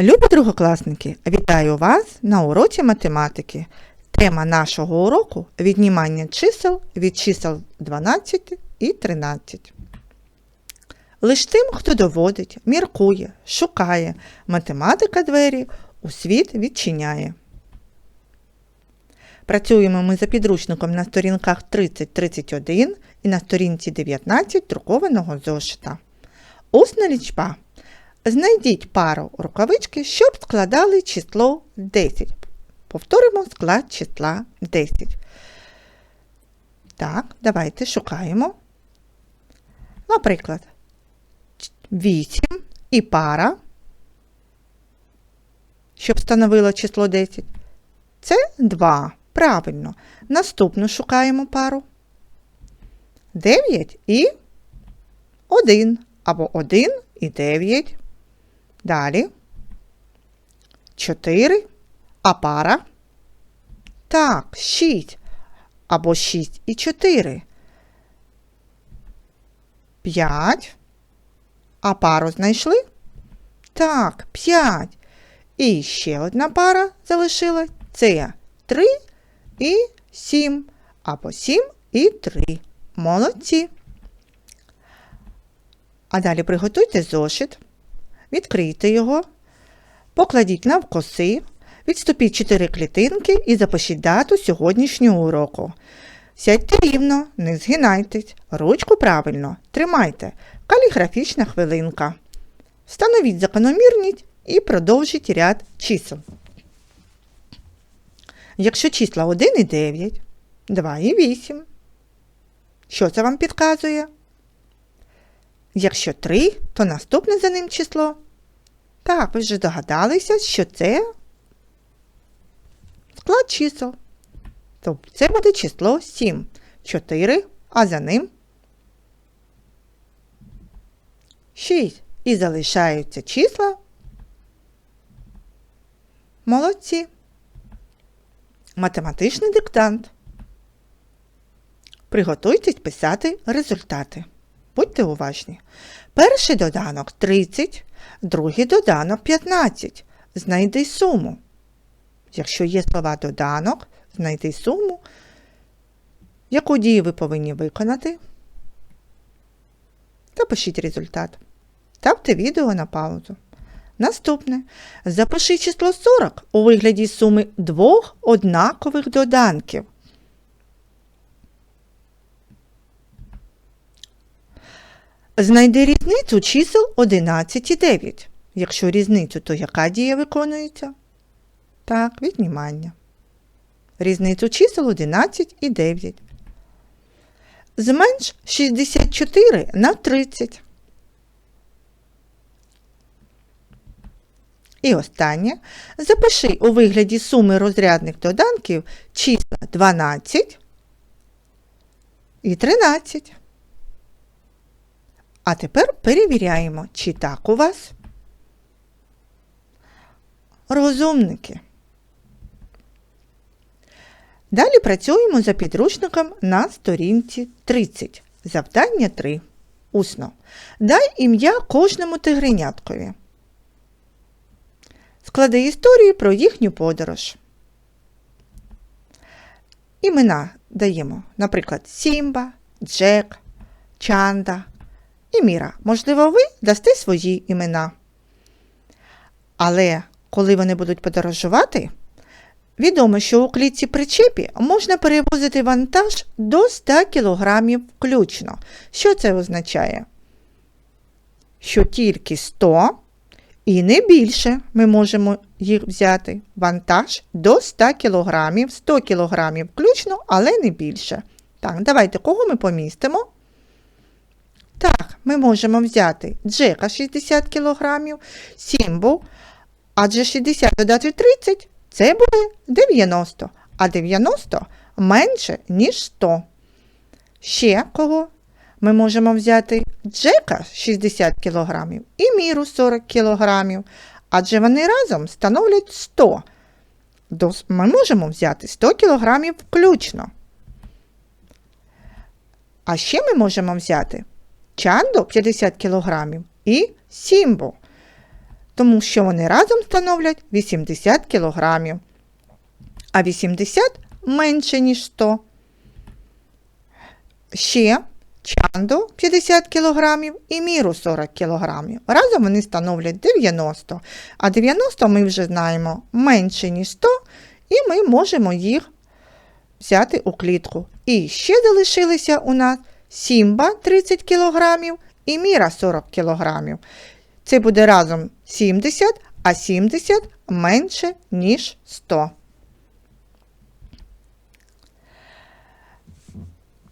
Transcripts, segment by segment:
Любі другокласники, вітаю вас на уроці математики. Тема нашого уроку віднімання чисел від чисел 12 і 13. Лиш тим, хто доводить, міркує, шукає, математика двері у світ відчиняє. Працюємо ми за підручником на сторінках 30-31 і на сторінці 19 друкованого зошита. Усна лічба. Знайдіть пару рукавички, щоб складали число 10. Повторимо склад числа 10. Так, давайте шукаємо. Наприклад, 8 і пара, щоб становило число 10. Це 2. Правильно. Наступну шукаємо пару. 9 і 1. Або 1 і 9. Далі. 4. А пара. Так, 6. Або 6 і 4. 5. А пару знайшли? Так, 5. І ще одна пара залишилась. Це 3 і 7. Або 7 і 3. Молодці. А далі приготуйте зошит, відкрийте його, покладіть навкоси, відступіть 4 клітинки і запишіть дату сьогоднішнього уроку. Сядьте рівно, не згинайтесь, ручку правильно тримайте. Каліграфічна хвилинка. Встановіть закономірність і продовжіть ряд чисел. Якщо числа 1 і 9, 2 і 8, що це вам підказує? Якщо 3, то наступне за ним число. Так, ви вже догадалися, що це склад чисел. Тобто це буде число 7. 4, а за ним 6. І залишаються числа. Молодці. Математичний диктант. Приготуйтесь писати результати. Будьте уважні. Перший доданок 30, другий доданок 15. Знайди суму. Якщо є слова доданок, знайди суму. Яку дію ви повинні виконати? Та пишіть результат. Ставте відео на паузу. Наступне. Запиши число 40 у вигляді суми двох однакових доданків. Знайди різницю чисел 11 і 9. Якщо різницю, то яка дія виконується? Так, віднімання. Різницю чисел 11 і 9. Зменш 64 на 30. І останнє. Запиши у вигляді суми розрядних доданків числа 12 і 13. А тепер перевіряємо, чи так у вас. Розумники. Далі працюємо за підручником на сторінці 30. Завдання 3. Усно. Дай ім'я кожному тигреняткові. Склади історію про їхню подорож. Імена даємо, наприклад, Сімба, Джек, Чанда і Міра. Можливо, ви дасте свої імена. Але коли вони будуть подорожувати, відомо, що у клітці причепі можна перевозити вантаж до 100 кг включно. Що це означає? Що тільки 100 і не більше ми можемо їх взяти. Вантаж до 100 кг, 100 кг включно, але не більше. Так, давайте кого ми помістимо? Так, ми можемо взяти Джека 60 кг, Сімбу, адже 60 додати 30 це буде 90, а 90 менше, ніж 100. Ще кого? Ми можемо взяти Джека 60 кг і міру 40 кг, адже вони разом становлять 100. Ми можемо взяти 100 кг включно. А ще ми можемо взяти Чанду 50 кг і Сімбу. тому що вони разом становлять 80 кг, а 80 менше, ніж 100. Ще чанду 50 кг і міру 40 кг. Разом вони становлять 90, а 90 ми вже знаємо менше, ніж 100, і ми можемо їх взяти у клітку. І ще залишилися у нас Сімба 30 кг і Міра 40 кг. Це буде разом 70, а 70 менше, ніж 100.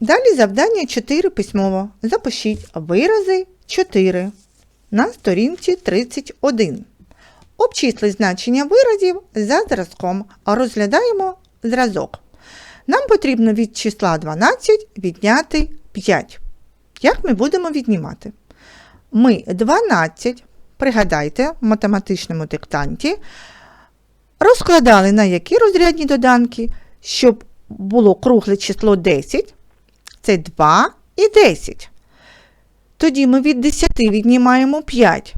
Далі завдання 4 письмово. Запишіть вирази 4 на сторінці 31. Обчисли значення виразів за зразком. Розглядаємо зразок. Нам потрібно від числа 12 відняти 5. Як ми будемо віднімати? Ми 12, пригадайте, в математичному диктанті, розкладали на які розрядні доданки, щоб було кругле число 10, це 2 і 10. Тоді ми від 10 віднімаємо 5.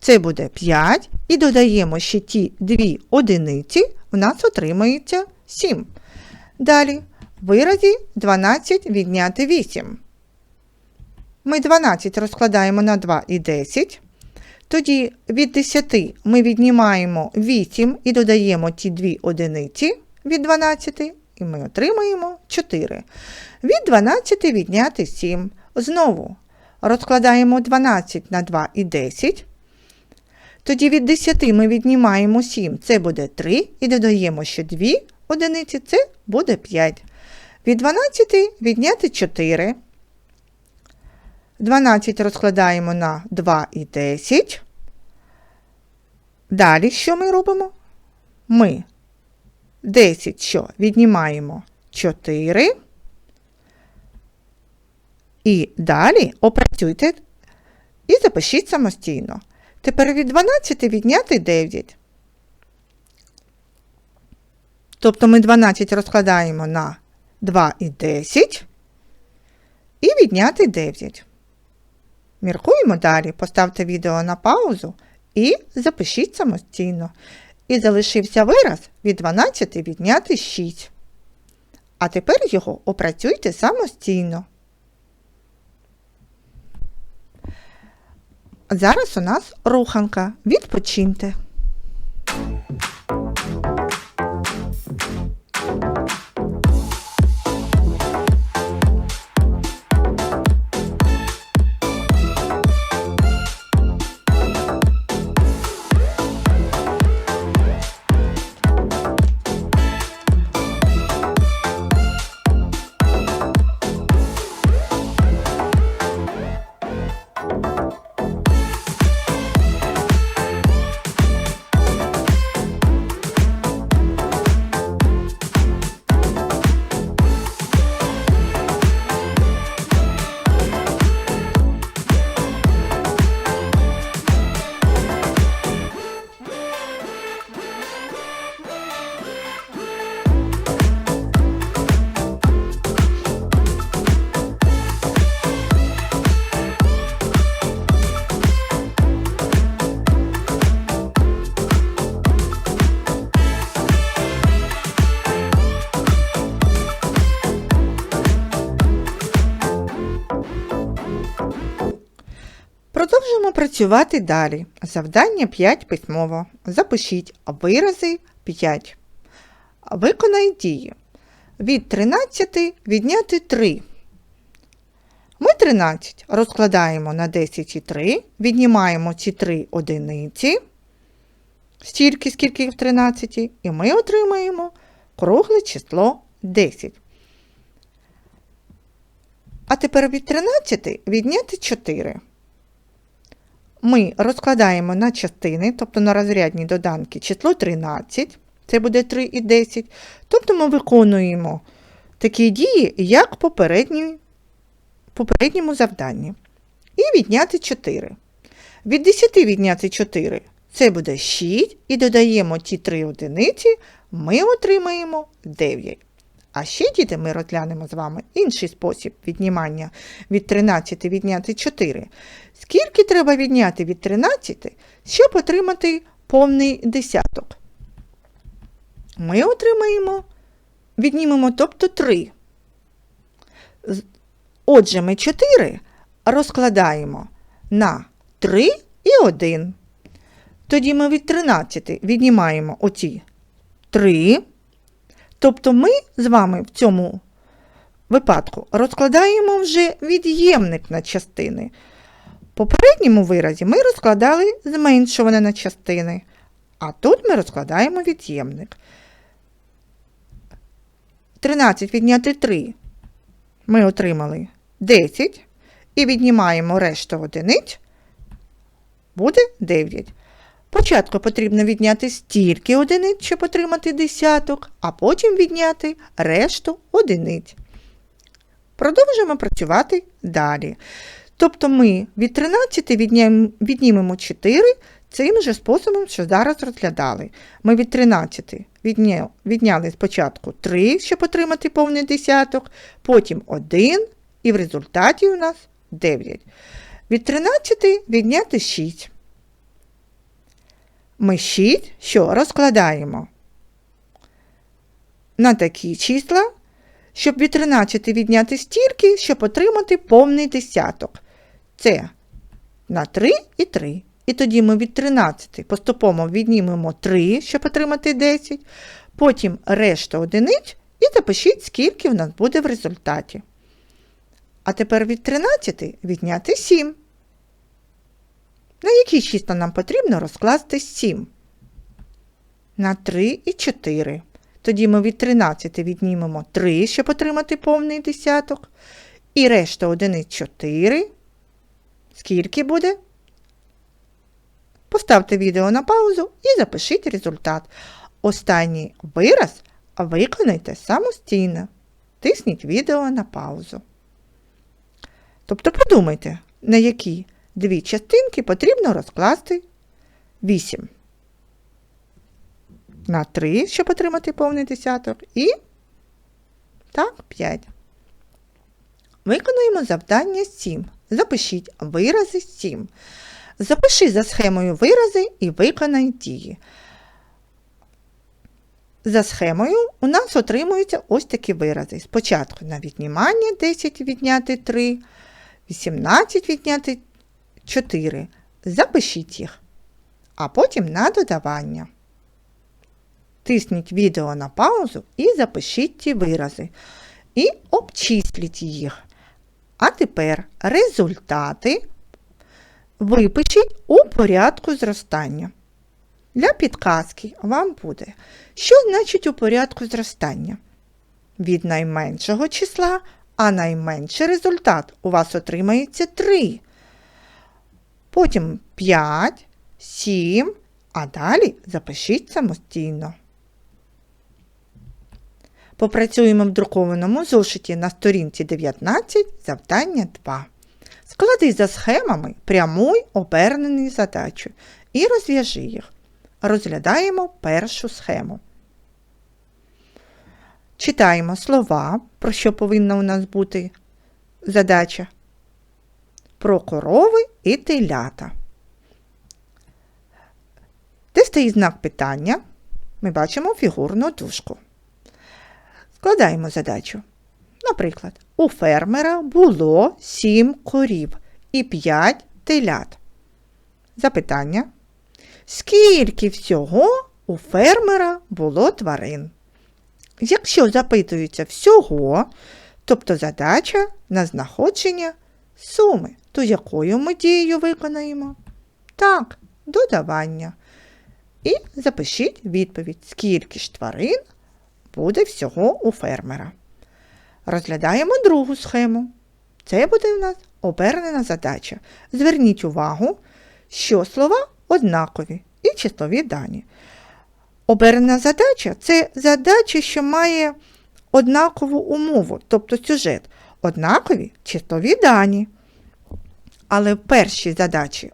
Це буде 5 і додаємо ще ті дві одиниці, у нас отримається 7. Далі в виразі 12 відняти 8. Ми 12 розкладаємо на 2 і 10. Тоді від 10 ми віднімаємо 8 і додаємо ті дві одиниці від 12, і ми отримаємо 4. Від 12 відняти 7. Знову розкладаємо 12 на 2 і 10. Тоді від 10 ми віднімаємо 7, це буде 3, і додаємо ще 2 одиниці, це буде 5. Від 12 відняти 4. 12 розкладаємо на 2 і 10. Далі що ми робимо? Ми 10 що віднімаємо 4. І далі опрацюйте і запишіть самостійно. Тепер від 12 відняти 9. Тобто ми 12 розкладаємо на 2 і 10 і відняти 9. Міркуємо далі, поставте відео на паузу і запишіть самостійно. І залишився вираз від 12 відняти 6. А тепер його опрацюйте самостійно. Зараз у нас руханка. Відпочиньте. Працювати далі. Завдання 5 письмово. Запишіть вирази 5. Виконай дії. Від 13 відняти 3. Ми 13 розкладаємо на 10 і 3, віднімаємо ці 3 одиниці, стільки, скільки в 13, і ми отримаємо кругле число 10. А тепер від 13 відняти 4 ми розкладаємо на частини, тобто на розрядні доданки, число 13, це буде 3 і 10. Тобто ми виконуємо такі дії, як попередні, попередньому завданні. І відняти 4. Від 10 відняти 4 це буде 6, і додаємо ті 3 одиниці, ми отримаємо 9. А ще, діти, ми розглянемо з вами інший спосіб віднімання від 13 відняти 4. Скільки треба відняти від 13, щоб отримати повний десяток? Ми отримаємо, віднімемо, тобто 3. Отже, ми 4 розкладаємо на 3 і 1. Тоді ми від 13 віднімаємо оці 3. Тобто ми з вами в цьому випадку розкладаємо вже від'ємник на частини. В попередньому виразі ми розкладали зменшуване на частини, а тут ми розкладаємо від'ємник. 13 відняти 3 ми отримали 10 і віднімаємо решту одиниць, буде 9. Спочатку потрібно відняти стільки одиниць, щоб отримати десяток, а потім відняти решту одиниць. Продовжуємо працювати далі. Тобто ми від 13 відняємо- віднімемо 4 цим же способом, що зараз розглядали. Ми від 13 відняли спочатку 3, щоб отримати повний десяток, потім 1, і в результаті у нас 9. Від 13 відняти 6. 6 що розкладаємо на такі числа, щоб від 13 відняти стільки, щоб отримати повний десяток. Це на 3 і 3. І тоді ми від 13 поступово віднімемо 3, щоб отримати 10, потім решту одиниць і запишіть, скільки в нас буде в результаті. А тепер від 13 відняти 7. На які числа нам потрібно розкласти 7? На 3 і 4. Тоді ми від 13 віднімемо 3, щоб отримати повний десяток. І решта одиниць 4. Скільки буде? Поставте відео на паузу і запишіть результат. Останній вираз виконайте самостійно. Тисніть відео на паузу. Тобто подумайте, на які дві частинки потрібно розкласти 8. На 3, щоб отримати повний десяток, і так, 5. Виконуємо завдання 7. Запишіть вирази 7. Запиши за схемою вирази і виконай дії. За схемою у нас отримуються ось такі вирази. Спочатку на віднімання 10 відняти 3, 18 відняти 4. Запишіть їх, а потім на додавання. Тисніть відео на паузу і запишіть ті вирази. І обчисліть їх. А тепер результати випишіть у порядку зростання. Для підказки вам буде, що значить у порядку зростання? Від найменшого числа, а найменший результат у вас отримається 3. Потім 5, 7, а далі запишіть самостійно. Попрацюємо в друкованому зошиті на сторінці 19, завдання 2. Склади за схемами прямуй обернений задачу і розв'яжи їх. Розглядаємо першу схему. Читаємо слова, про що повинна у нас бути задача. Про корови і телята. Де стоїть знак питання? Ми бачимо фігурну дужку. Складаємо задачу. Наприклад, у фермера було 7 корів і 5 телят. Запитання. Скільки всього у фермера було тварин? Якщо запитується всього, тобто задача на знаходження суми, то якою ми дією виконаємо? Так, додавання. І запишіть відповідь, скільки ж тварин буде всього у фермера. Розглядаємо другу схему. Це буде у нас обернена задача. Зверніть увагу, що слова однакові і числові дані. Обернена задача це задача, що має однакову умову, тобто сюжет, однакові числові дані. Але в першій задачі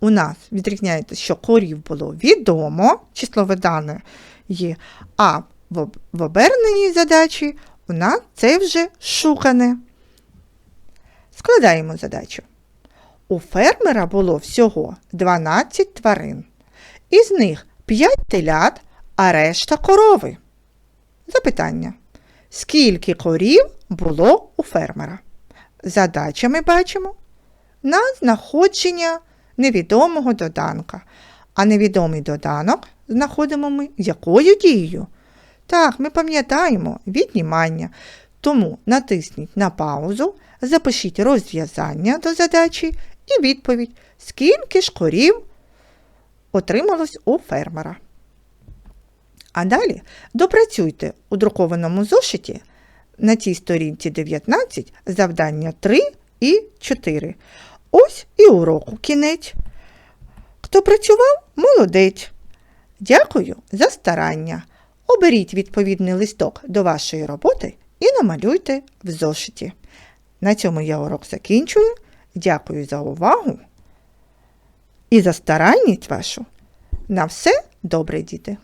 у нас відрізняється, що корів було відомо, числове дане є, а в оберненій задачі у нас це вже шукане. Складаємо задачу. У фермера було всього 12 тварин. Із них 5 телят, а решта корови. Запитання. Скільки корів було у фермера? Задача ми бачимо на знаходження невідомого доданка. А невідомий доданок знаходимо ми якою дією? Так, ми пам'ятаємо віднімання. Тому натисніть на паузу, запишіть розв'язання до задачі і відповідь, скільки ж корів отрималось у фермера. А далі допрацюйте у друкованому зошиті на цій сторінці 19 завдання 3 і 4. Ось і уроку кінець. Хто працював, молодець. Дякую за старання. Оберіть відповідний листок до вашої роботи і намалюйте в зошиті. На цьому я урок закінчую. Дякую за увагу і за старанність вашу. На все добре, діти!